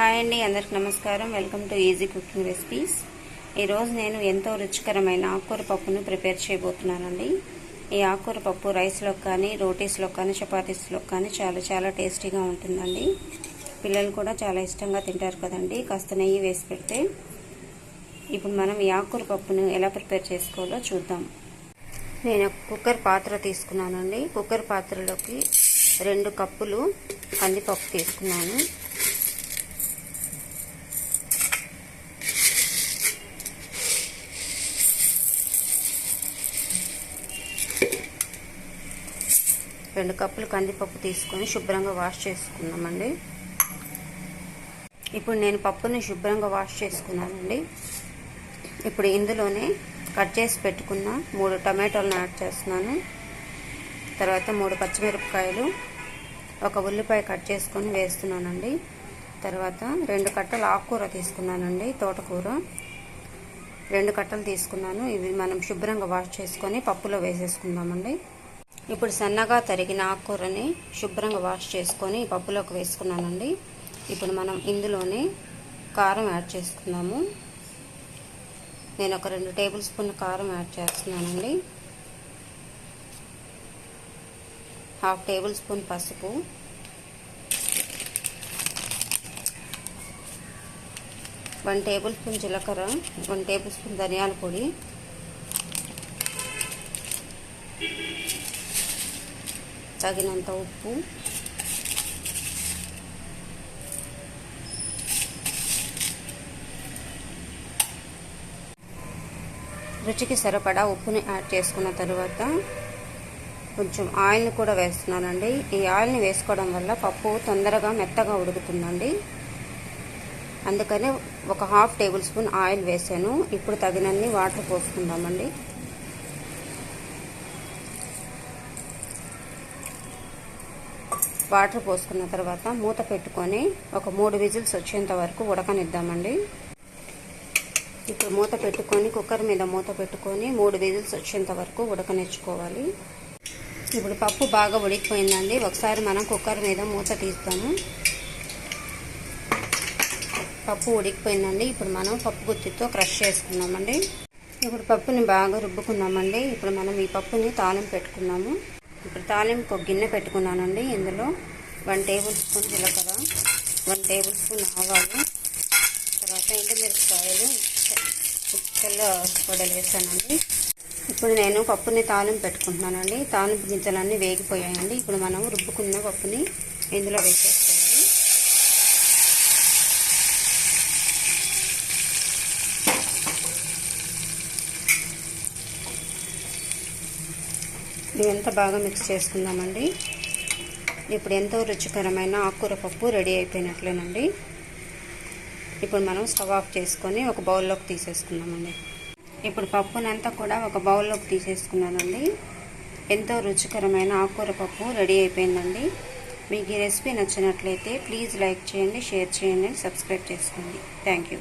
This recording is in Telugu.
హాయ్ అండి అందరికి నమస్కారం. Welcome to easy cooking recipes ఈరోజు నేను ఎంతో రుచికరమైన ఆకుకూర పప్పును ప్రిపేర్ చేయబోతున్నానండి. ఈ ఆకుకూర పప్పు రైస్లో కానీ రోటీస్లో కానీ చపాతీస్లో కానీ చాలా చాలా టేస్టీగా ఉంటుందండి. పిల్లలు కూడా చాలా ఇష్టంగా తింటారు కదండి. కాస్త నెయ్యి వేసి పెడితే ఇప్పుడు మనం ఈ ఆకుకూర పప్పును ఎలా ప్రిపేర్ చేసుకోవాలో చూద్దాం. నేను కుక్కర్ పాత్ర తీసుకున్నానండి. కుక్కర్ పాత్రలోకి రెండు కప్పులు కందిపప్పు తీసుకున్నాను. రెండు కప్పులు కందిపప్పు తీసుకొని శుభ్రంగా వాష్ చేసుకున్నామండి ఇప్పుడు నేను పప్పుని శుభ్రంగా వాష్ చేసుకున్నానండి. ఇప్పుడు ఇందులోనే కట్ చేసి పెట్టుకున్న మూడు టమాటోలను యాడ్ చేస్తున్నాను. తర్వాత మూడు పచ్చిమిరపకాయలు ఒక ఉల్లిపాయ కట్ చేసుకొని వేస్తున్నానండి. తర్వాత రెండు కట్టలు ఆకుకూర తీసుకున్నానండి తోటకూర. రెండు కట్టలు తీసుకున్నాను. ఇవి మనం శుభ్రంగా వాష్ చేసుకొని పప్పులో వేసేసుకుందామండి. ఇప్పుడు సన్నగా తరిగిన ఆకుకూరని శుభ్రంగా వాష్ చేసుకొని పప్పులోకి వేసుకున్నానండి. ఇప్పుడు మనం ఇందులోనే కారం యాడ్ చేసుకున్నాము నేను ఒక రెండు టేబుల్ స్పూన్ కారం యాడ్ చేస్తున్నానండి. హాఫ్ టేబుల్ స్పూన్ పసుపు. వన్ టేబుల్ స్పూన్ జీలకర్ర వన్ టేబుల్ స్పూన్ ధనియాల పొడి తగినంత ఉప్పు. రుచికి సరిపడా ఉప్పుని యాడ్ చేసుకున్న తర్వాత కొంచెం ఆయిల్ని కూడా వేస్తున్నానండి. ఈ ఆయిల్ని వేసుకోవడం వల్ల పప్పు తొందరగా మెత్తగా ఉడుకుతుందండి. అందుకనే ఒక హాఫ్ టేబుల్ స్పూన్ ఆయిల్ వేసాను. ఇప్పుడు తగినన్ని వాటర్ పోసుకుందామండి. వాటర్ పోసుకున్న తర్వాత మూత పెట్టుకొని ఒక మూడు విజిల్స్ వచ్చేంత వరకు ఉడకనిద్దామండి. ఇప్పుడు మూత పెట్టుకొని కుక్కర్ మీద మూత పెట్టుకొని మూడు విజిల్స్ వచ్చేంత వరకు ఉడకనిచ్చుకోవాలి. ఇప్పుడు పప్పు బాగా ఉడికిపోయిందండి. ఒకసారి మనం కుక్కర్ మీద మూత తీస్తాము. పప్పు ఉడికిపోయిందండి. ఇప్పుడు మనం పప్పు గుత్తితో క్రష్ చేసుకున్నామండి ఇప్పుడు పప్పుని బాగా రుబ్బుకున్నామండి ఇప్పుడు మనం ఈ పప్పుని తాళం పెట్టుకున్నాము. ఇప్పుడు తాలింపు గిన్నె పెట్టుకున్నానండి ఇందులో వన్ టేబుల్ స్పూన్ జీలకర్ర వన్ టేబుల్ స్పూన్ ఆవాలు తర్వాత ఎండుమిరపకాయలు తెల్ల పొడలు వేసానండి. ఇప్పుడు నేను పప్పుని తాలింపు పెట్టుకుంటున్నానండి. తాలింపు గింజలన్నీ వేగిపోయాయండి. ఇప్పుడు మనం రుబ్బుకున్న పప్పుని ఇందులో వేసేస్తాం. ఇదంతా బాగా మిక్స్ చేసుకుందామండి? ఇప్పుడు ఎంతో రుచికరమైన ఆకుకూర పప్పు రెడీ అయిపోయినట్లేనండి. ఇప్పుడు మనం స్టవ్ ఆఫ్ చేసుకొని ఒక బౌల్లోకి తీసేసుకుందామండి. ఇప్పుడు పప్పునంతా కూడా ఒక బౌల్లోకి తీసేసుకున్నానండి. ఎంతో రుచికరమైన ఆకుకూర పప్పు రెడీ అయిపోయిందండి. మీకు ఈ రెసిపీ నచ్చినట్లయితే ప్లీజ్ లైక్ చేయండి షేర్ చేయండి సబ్స్క్రైబ్ చేసుకోండి. Thank you.